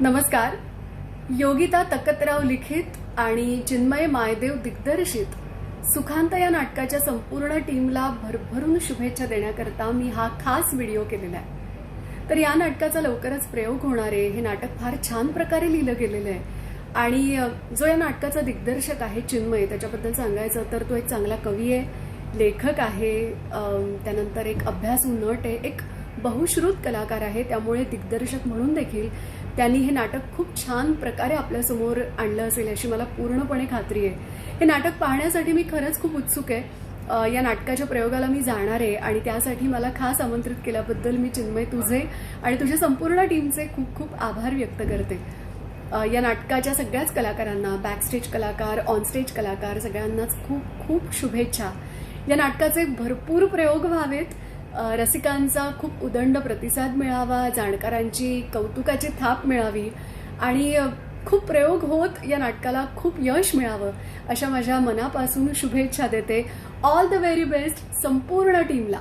नमस्कार. योगिता तकतराव लिखित आणि चिन्मय मायदेव दिग्दर्शित. सुखांत या नाटकाच्या संपूर्ण टीमला भरभरून शुभेच्छा देण्याकरता मी हा खास व्हिडिओ केलेला आहे. तर या नाटकाचा लवकरच प्रयोग होणार आहे. हे नाटक फार छान प्रकारे लिहिलं गेलेलं आहे. आणि जो या नाटकाचा दिग्दर्शक आहे चिन्मय त्याच्याबद्दल सांगायचं तर तो एक चांगला कवी आहे लेखक आहे त्यानंतर एक अभ्यासू नट आहे एक बहुश्रुत कलाकार आहे त्यामुळे दिग्दर्शक म्हणून देखील त्यांनी हे नाटक खूप छान प्रकारे आपल्यासमोर आणलं असेल अशी मला पूर्णपणे खात्री आहे. हे नाटक पाहण्यासाठी मी खरंच खूप उत्सुक आहे. या नाटकाच्या प्रयोगाला मी जाणार आहे आणि त्यासाठी मला खास आमंत्रित केल्याबद्दल मी चिन्मय तुझे आणि तुझ्या संपूर्ण टीमचे खूप खूप आभार व्यक्त करते. या नाटकाच्या सगळ्याच कलाकारांना बॅकस्टेज कलाकार ऑनस्टेज कलाकार सगळ्यांनाच खूप खूप शुभेच्छा. या नाटकाचे भरपूर प्रयोग व्हावेत. रसिकांचा खूप उदंड प्रतिसाद मिळावा जाणकारांची कौतुकाची थाप मिळावी आणि खूप प्रयोग होत या नाटकाला खूप यश मिळावं अशा माझ्या मनापासून शुभेच्छा देते. ऑल द व्हेरी बेस्ट संपूर्ण टीमला